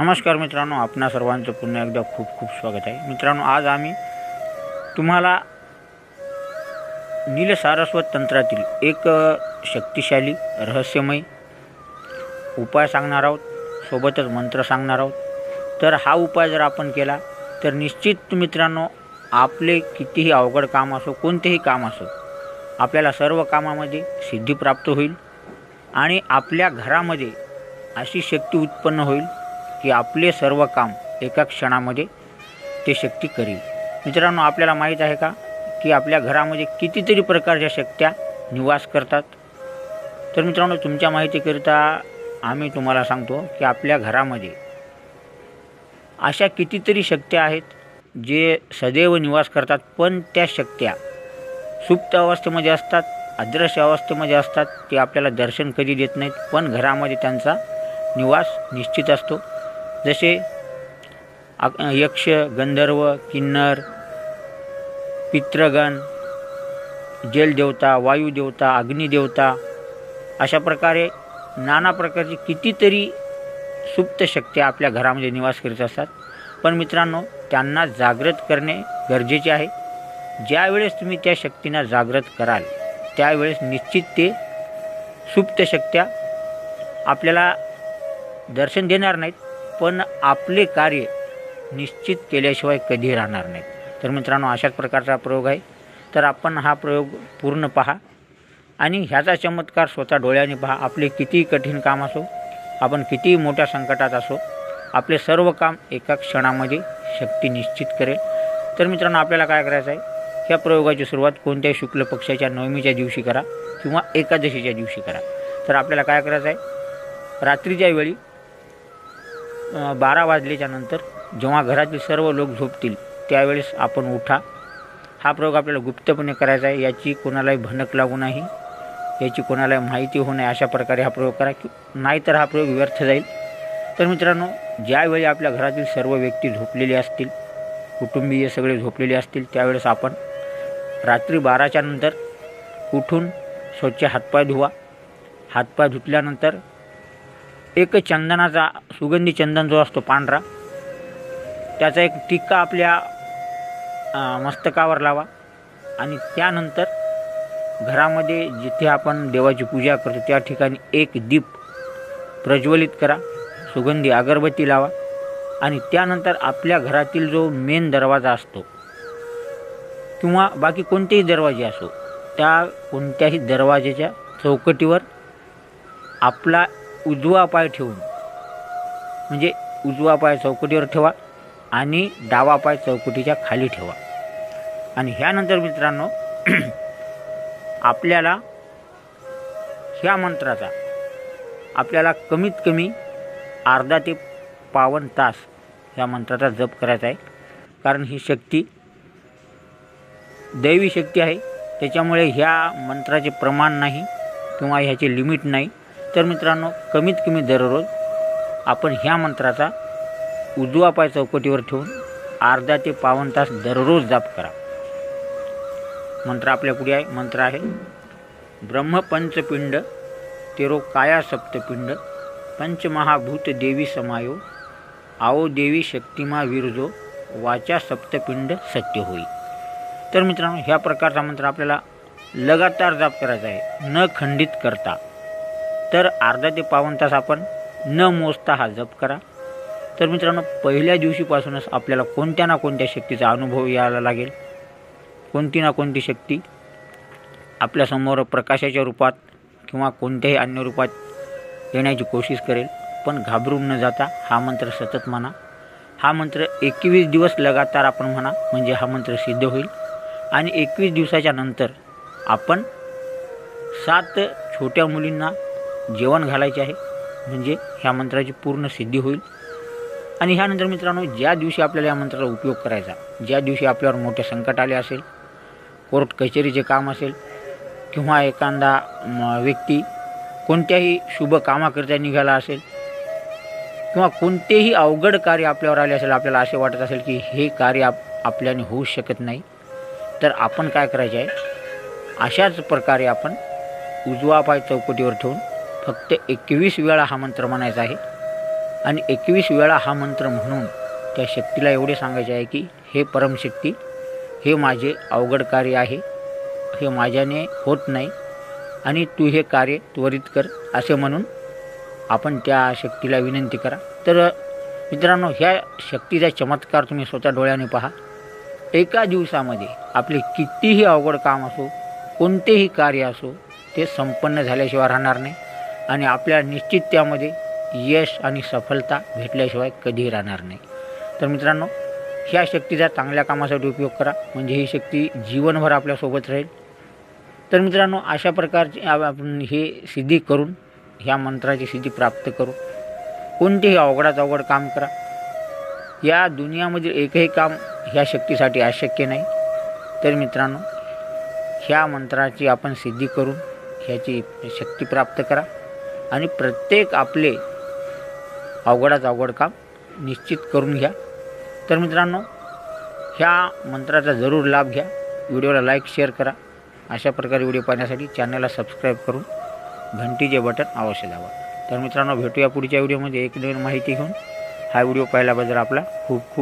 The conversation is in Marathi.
नमस्कार मित्रांनो आपणा सर्वांचं पुन्हा एकदा खूप खूप स्वागत आहे. मित्रांनो आज आम्ही तुम्हाला नील सारस्वत तंत्रातील एक शक्तिशाली रहस्यमय उपाय सांगणार आहोत. सोबतच मंत्र सांगणार आहोत. तर हा उपाय जर आपण केला तर निश्चित मित्रांनो आपले कितीही अवघड काम असो कोणतेही काम असो आपल्याला सर्व कामामध्ये सिद्धी प्राप्त होईल आणि आपल्या घरामध्ये अशी शक्ती उत्पन्न होईल. की आपले सर्व काम एका क्षणामध्ये ते शक्ती करील. मित्रांनो आपल्याला माहीत आहे का की आपल्या घरामध्ये कितीतरी प्रकारच्या शक्त्या निवास करतात? तर मित्रांनो तुमच्या माहितीकरिता आम्ही तुम्हाला सांगतो की आपल्या घरामध्ये अशा कितीतरी शक्त्या आहेत जे सदैव निवास करतात पण त्या शक्त्या सुप्त अवस्थेमध्ये असतात अदृश्य अवस्थेमध्ये असतात ते आपल्याला दर्शन कधी देत नाहीत पण घरामध्ये त्यांचा निवास निश्चित असतो. जसे यक्ष गंधर्व किन्नर पितृगण जलदेवता वायुदेवता अग्निदेवता अशा प्रकारे नाना प्रकारची कितीतरी सुप्त शक्ती आपल्या घरामध्ये निवास करीत असतात. पण मित्रांनो त्यांना जागृत करणे गरजेचे आहे. ज्यावेळेस तुम्ही त्या शक्तींना जागृत कराल त्यावेळेस निश्चित ते सुप्त शक्त्या आपल्याला दर्शन देणार नाहीत. पण आपले कार्य निश्चित केल्याशिवाय कधी राहणार नाहीत. तर मित्रांनो अशाच प्रकारचा प्रयोग आहे. तर आपण हा प्रयोग पूर्ण पहा आणि ह्याचा चमत्कार स्वतः डोळ्याने पहा. आपले कितीही कठीण काम असो आपण कितीही मोठ्या संकटात असो आपले सर्व काम एका क्षणामध्ये शक्ती निश्चित करेल. तर मित्रांनो आपल्याला काय करायचं आहे? ह्या प्रयोगाची सुरुवात कोणत्याही शुक्ल पक्षाच्या नवमीच्या दिवशी करा किंवा एकादशीच्या दिवशी करा. तर आपल्याला काय करायचं आहे? रात्रीच्या वेळी बारा वाजल्याच्या नंतर जेव्हा घरातील सर्व लोक झोपतील त्यावेळेस आपण उठा. हा प्रयोग आपल्याला गुप्तपणे करायचा आहे. याची कोणालाही भनक लागू नाही. याची कोणालाही माहिती होऊ नये. अशा प्रकारे हा प्रयोग करा की नाहीतर हा प्रयोग व्यर्थ जाईल. तर मित्रांनो ज्यावेळी आपल्या घरातील सर्व व्यक्ती झोपलेले असतील कुटुंबीय सगळे झोपलेले असतील त्यावेळेस आपण रात्री बाराच्या नंतर उठून स्वच्छ हातपाय धुवा. हातपाय धुतल्यानंतर एक चंदनाचा सुगंधी चंदन जो असतो पांढरा त्याचा एक टिक्का आपल्या मस्तकावर लावा आणि त्यानंतर घरामध्ये जिथे आपण देवाची पूजा करतो त्या ठिकाणी एक दीप प्रज्वलित करा सुगंधी अगरबत्ती लावा आणि त्यानंतर आपल्या घरातील जो मेन दरवाजा असतो किंवा बाकी कोणतेही दरवाजे असो त्या कोणत्याही दरवाजेच्या चौकटीवर आपला उजवा पाय ठेवून. म्हणजे उजवा पाय चौकटीवर ठेवा आणि डावा पाय चौकटीच्या खाली ठेवा. आणि ह्यानंतर मित्रांनो आपल्याला ह्या मंत्राचा आपल्याला कमीत कमी अर्धा ते पावन तास ह्या मंत्राचा जप करायचा आहे. कारण ही शक्ती दैवी शक्ती आहे. त्याच्यामुळे ह्या मंत्राचे प्रमाण नाही किंवा ह्याचे लिमिट नाही. तर मित्रांनो कमीत कमी दररोज आपण ह्या मंत्राचा उजवा पाय चौकटीवर ठेवून अर्धा ते पावन तास दररोज जाप करा. मंत्र आपल्या पुढे आहे. मंत्र आहे ब्रह्मपंचपिंड तेरो काया सप्तपिंड पंचमहाभूत देवी समायो आओ देवी शक्तिमा विरजो वाचा सप्तपिंड सत्य होई. तर मित्रांनो ह्या प्रकारचा मंत्र आपल्याला लगातार जाप करायचा आहे. न खंडित करता. तर अर्धा ते पावन तास आपण न मोजता हा जप करा. तर मित्रांनो पहिल्या दिवशीपासूनच आपल्याला कोणत्या ना कोणत्या शक्तीचा अनुभव यायला लागेल? कोणती ना कोणती शक्ती आपल्यासमोर प्रकाशाच्या रूपात किंवा कोणत्याही अन्य रूपात येण्याची कोशिश करेल. पण घाबरून न जाता हा मंत्र सतत म्हणा. हा मंत्र एकवीस दिवस लगातार आपण म्हणा म्हणजे हा मंत्र सिद्ध होईल. आणि एकवीस दिवसाच्या नंतर आपण सात छोट्या मुलींना जेवण घालायचे आहे. म्हणजे ह्या मंत्राची पूर्ण सिद्धी होईल. आणि ह्यानंतर मित्रांनो ज्या दिवशी आपल्याला या मंत्राचा उपयोग करायचा ज्या दिवशी आपल्यावर मोठे संकट आले असेल कोर्ट कचेरीचे काम असेल किंवा एखादा व्यक्ती कोणत्याही शुभ कामाकरिता निघाला असेल किंवा कोणतेही अवघड कार्य आपल्यावर आले असेल आपल्याला असे वाटत असेल की हे कार्य आप आपल्याने होऊ शकत नाही तर आपण काय करायचे आहे? अशाच प्रकारे आपण उजवा पाय चौकटीवर ठेवून फक्त एकवीस वेळा हा मंत्र म्हणायचा आहे. आणि एकवीस वेळा हा मंत्र म्हणून त्या शक्तीला एवढे सांगायचे आहे की हे परमशक्ती हे माझे अवघड कार्य आहे. हे माझ्याने होत नाही. आणि तू हे कार्य त्वरित कर असे म्हणून आपण त्या शक्तीला विनंती करा. तर मित्रांनो ह्या शक्तीचा चमत्कार तुम्ही स्वतः डोळ्याने पहा. एका दिवसामध्ये आपले कितीही अवघड काम असो कोणतेही कार्य असो ते संपन्न झाल्याशिवाय राहणार नाही. आणि आपल्या निश्चित त्यामध्ये यश आणि सफलता भेटल्याशिवाय कधीही राहणार नाही. तर मित्रांनो ह्या शक्तीचा चांगल्या कामासाठी उपयोग करा. म्हणजे ही शक्ती जीवनभर आपल्यासोबत राहील. तर मित्रांनो अशा प्रकारचे आपण हे सिद्धी करून ह्या मंत्राची सिद्धी प्राप्त करू कोणतेही अवघडात अवघड काम करा. या दुनियामधील एकही काम ह्या शक्तीसाठी अशक्य नाही. तर मित्रांनो ह्या मंत्राची आपण सिद्धी करून ह्याची शक्ती प्राप्त करा. आणि प्रत्येक आपले अवघडात अवघड काम निश्चित करून घ्या. तर मित्रांनो ह्या मंत्राचा जरूर लाभ घ्या. व्हिडिओला लाईक शेअर करा. अशा प्रकारे व्हिडिओ पाहण्यासाठी चॅनलला सबस्क्राईब करून घंटीचे बटन अवश्य दाबा. तर मित्रांनो भेटूया पुढच्या व्हिडिओमध्ये. एक नवीन माहिती घेऊन हा व्हिडिओ पाहिल्याबद्दल आपला खूप खूप